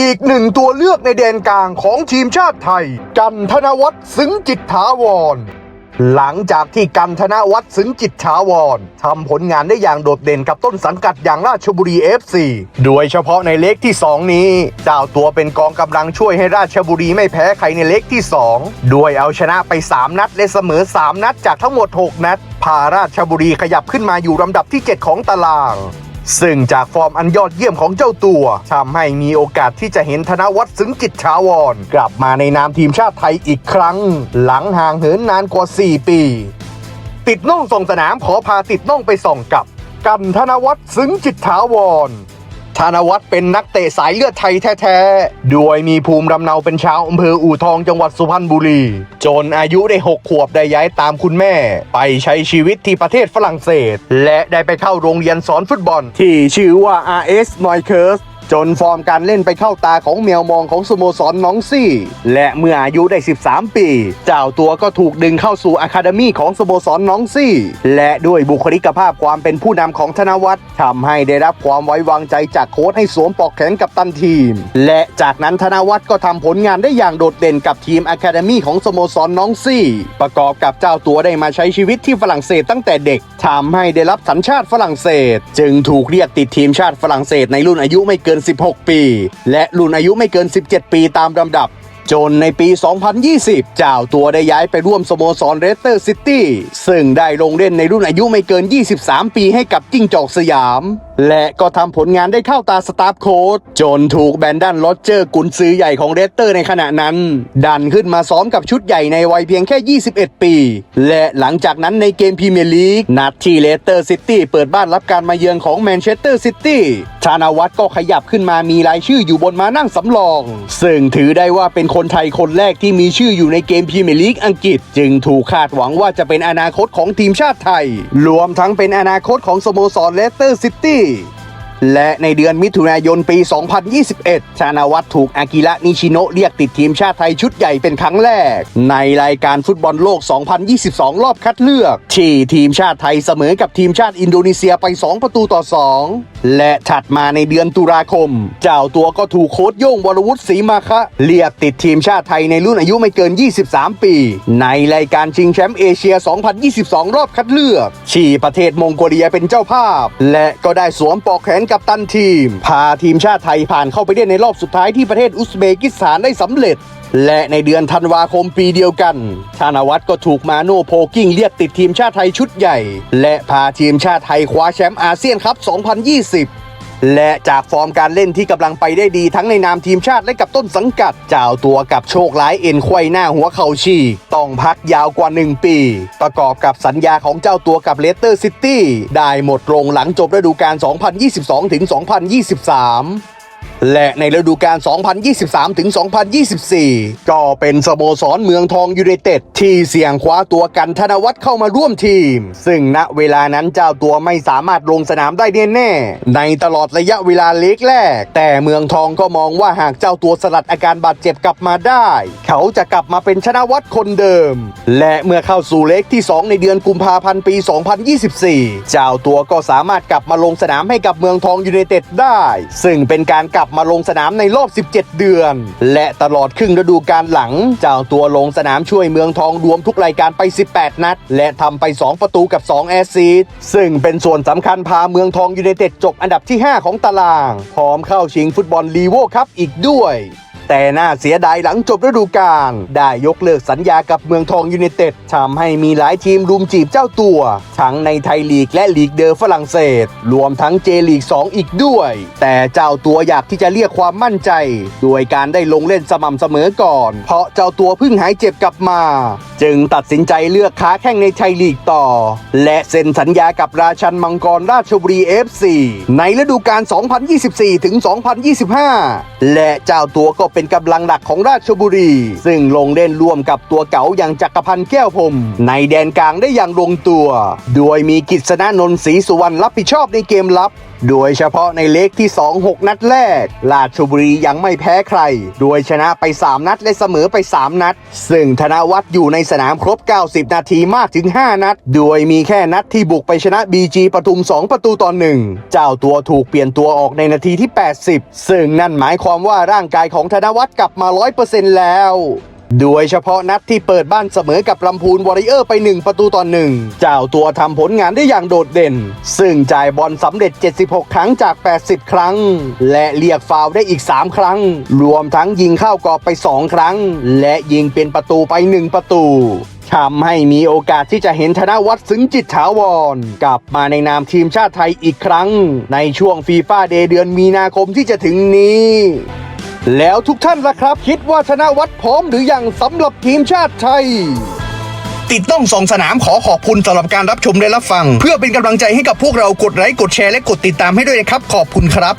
อีกหนึ่งตัวเลือกในแดนกลางของทีมชาติไทย กันธนวัฒน์ซึ้งจิตถาวร หลังจากที่กันธนวัฒน์ซึ้งจิตถาวรทำผลงานได้อย่างโดดเด่นกับต้นสังกัดอย่างราชบุรี FC โดยเฉพาะในเล็กที่ 2 นี้ เจ้าตัวเป็นกองกำลังช่วยให้ราชบุรีไม่แพ้ใครในเล็กที่ 2 ด้วยเอาชนะไป 3 นัดและเสมอ 3 นัดจากทั้งหมด 6 นัดพาราชบุรีขยับขึ้นมาอยู่ลำดับที่ 7 ของตาราง ซึ่งจากฟอร์มอันยอดเยี่ยมของเจ้าตัวทำให้มีโอกาสที่จะเห็นธนวัฒน์ซึ้งจิตชาวร กลับมาในนามทีมชาติไทยอีกครั้ง หลังห่างเหินนานกว่า 4 ปี ติดน่องส่งสนามขอพาติดน่องไปส่องกับ กันธนวัฒน์ซึ้งจิตถาวร ธนวัฒน์เป็นนักเตะสายเลือดไทยแท้ๆ โดยมีภูมิลำเนาเป็นชาวอำเภออู่ทองจังหวัดสุพรรณบุรี จนอายุได้ 6 ขวบได้ย้ายตามคุณแม่ ไปใช้ชีวิตที่ประเทศฝรั่งเศส และได้ไปเข้าโรงเรียนสอนฟุตบอล ที่ชื่อว่า RS n o i k e r s จนฟอร์มการเล่นไปเข้าตาของเมียวมองของสโมสรน้องซี่ และเมื่ออายุได้ 13 ปี เจ้าตัวก็ถูกดึงเข้าสู่อะคาเดมี่ของสโมสรน้องซี่ และด้วยบุคลิกภาพความเป็นผู้นำของธนวัฒน์ทำให้ได้รับความไว้วางใจจากโค้ชให้สวมปลอกแขนกับตันทีม และจากนั้นธนวัฒน์ก็ทำผลงานได้อย่างโดดเด่นกับทีมอะคาเดมี่ของสโมสรน้องซี่ ประกอบกับเจ้าตัวได้มาใช้ชีวิตที่ฝรั่งเศสตั้งแต่เด็กทำให้ได้รับสัญชาติฝรั่งเศส จึงถูกเรียกติดทีมชาติฝรั่งเศสในรุ่นอายุไม่เกิน16 ปี และรุ่นอายุไม่เกิน 17 ปีตามลำดับ จนในปี 2020 เจ้าตัวได้ย้ายไปร่วมสโมสรเรสเตอร์ซิตี้ซึ่งได้ลงเล่นในรุ่นอายุไม่เกิน 23 ปีให้กับจิ้งจอกสยาม และก็ทำผลงานได้เข้าตาสตาฟโค้ชจนถูกแบนดันโรเจอร์กุนซือใหญ่ของเรสเตอร์ในขณะนั้น ดันขึ้นมาซ้อมกับชุดใหญ่ในวัยเพียงแค่ 21 ปี และหลังจากนั้นในเกมพรีเมียร์ลีกนัดที่เลสเตอร์ซิตี้เปิดบ้านรับการมาเยือนของแมนเชสเตอร์ซิตี้ธนวัฒน์ก็ขยับขึ้นมามีรายชื่ออยู่บนมานั่งสำรอง ซึ่งถือได้ว่าเป็นคนไทยคนแรกที่มีชื่ออยู่ในเกมพรีเมียร์ลีกอังกฤษ จึงถูกคาดหวังว่าจะเป็นอนาคตของทีมชาติไทย รวมทั้งเป็นอนาคตของสโมสรเลสเตอร์ซิตี้และในเดือนมิถุนายนปี 2021 ชานาวัตรถูกอากิระนิชิโนะเรียกติดทีมชาติไทยชุดใหญ่เป็นครั้งแรก ในรายการฟุตบอลโลก 2022 รอบคัดเลือก ที่ทีมชาติไทยเสมอกับทีมชาติอินโดนีเซียไป 2 ประตูต่อ 2 และถัดมาในเดือนตุลาคม เจ้าตัวก็ถูกโค้ชโย่งวรวุฒิศรีมาคะเรียกติดทีมชาติไทยในรุ่นอายุไม่เกิน 23 ปี ในรายการชิงแชมป์เอเชีย 2022 รอบคัดเลือกที่ประเทศมองโกเลียเป็นเจ้าภาพ และก็ได้สวมปลอกแขนกับตันทีม พาทีมชาติไทยผ่านเข้าไปเล่นในรอบสุดท้ายที่ประเทศอุซเบกิสถานได้สำเร็จ และในเดือนธันวาคมปีเดียวกันธนวัฒน์ก็ถูกมาโนโพกิ้งเรียกติดทีมชาติไทยชุดใหญ่ และพาทีมชาติไทยคว้าแชมป์อาเซียนคัพ2020และจากฟอร์มการเล่นที่กำลังไปได้ดีทั้งในนามทีมชาติและกับต้นสังกัด เจ้าตัวกับโชคร้ายเอ็นไขว้หน้าหัวเข่าฉีกต้องพักยาวกว่า 1 ปี ประกอบกับสัญญาของเจ้าตัวกับเลสเตอร์ซิตี้ได้หมดลงหลังจบฤดูกาล 2022-2023 และในฤดูกาล 2023 ถึง 2024 ก็เป็นสโมสรเมืองทองยูไนเต็ดที่เสี่ยงคว้าตัวกันธนวัฒน์เข้ามาร่วมทีม ซึ่งณเวลานั้นเจ้าตัวไม่สามารถลงสนามได้แน่ๆในตลอดระยะเวลาเล็กแรก แต่เมืองทองก็มองว่าหากเจ้าตัวสลัดอาการบาดเจ็บกลับมาได้ เขาจะกลับมาเป็นชนะวัฒน์คนเดิม และเมื่อเข้าสู่เล็กที่ 2 ในเดือนกุมภาพันธ์ปี 2024 เจ้าตัวก็สามารถกลับมาลงสนามให้กับเมืองทองยูไนเต็ดได้ ซึ่งเป็นการกลับมาลงสนามในรอบ 17 เดือน และตลอดครึ่งฤดูกาลหลัง เจ้าตัวลงสนามช่วยเมืองทองรวมทุกรายการไป 18 นัด และทำไป 2 ประตูกับ 2 แอสซีสซึ่งเป็นส่วนสำคัญพาเมืองทองยูไนเต็ดจบอันดับที่ 5 ของตาราง พร้อมเข้าชิงฟุตบอลลีโวคัพอีกด้วย แต่น่าเสียดายหลังจบฤดูกาลได้ยกเลิกสัญญากับเมืองทองยูไนเต็ดทำให้มีหลายทีมรุมจีบเจ้าตัว ทั้งในไทยลีกและลีกเดอฝรั่งเศส รวมทั้งเจลีก 2 อีกด้วย แต่เจ้าตัวอยากที่จะเรียกความมั่นใจ โดยการได้ลงเล่นสม่ำเสมอก่อน เพราะเจ้าตัวเพิ่งหายเจ็บกลับมา จึงตัดสินใจเลือกค้าแข่งในไทยลีกต่อ และเซ็นสัญญากับราชันมังกรราชบุรี FC ในฤดูกาล 2024 ถึง 2025 และเจ้าตัวก็เป็นกำลังหลักของราชบุรี ซึ่งลงเล่นร่วมกับตัวเก๋าอย่างจักรพันธ์แก้วพรมในแดนกลางได้อย่างลงตัว โดยมีกิษณนนท์ศรีสุวรรณรับผิดชอบในเกมลับโดยเฉพาะในเล็กที่ 2 6 นัดแรกราชบุรียังไม่แพ้ใคร โดยชนะไป 3 นัดและเสมอไป 3 นัด ซึ่งธนวัฒน์อยู่ในสนามครบ 90 นาทีมากถึง 5 นัด โดยมีแค่นัดที่บุกไปชนะ BG ปทุม 2 ประตูต่อหนึ่งเจ้าตัวถูกเปลี่ยนตัวออกในนาทีที่ 80 ซึ่งนั่นหมายความว่าร่างกายของธนวัฒน์กลับมา 100%แล้ว โดยเฉพาะนัดที่เปิดบ้านเสมอกับลำพูนวอริเออร์ไป 1 ประตูต่อหนึ่งเจ้าตัวทำผลงานได้อย่างโดดเด่น ซึ่งจ่ายบอลสำเร็จ 76 ครั้งจาก 80 ครั้ง และเรียกฟาวได้อีก 3 ครั้ง รวมทั้งยิงเข้ากรอบไป 2 ครั้ง และยิงเป็นประตูไป 1 ประตูทำให้มีโอกาสที่จะเห็นธนวัฒน์ซึ้งจิตถาวร กลับมาในนามทีมชาติไทยอีกครั้ง ในช่วงฟีฟ่าเดเดือนมีนาคมที่จะถึงนี้ แล้วทุกท่านล่ะครับ คิดว่าธนวัฒน์พร้อมหรือยังสำหรับทีมชาติไทย ติดต้องสองสนามขอขอบคุณสำหรับการรับชมและรับฟัง เพื่อเป็นกำลังใจให้กับพวกเรากดไลค์กดแชร์และกดติดตามให้ด้วยนะครับ ขอบคุณครับ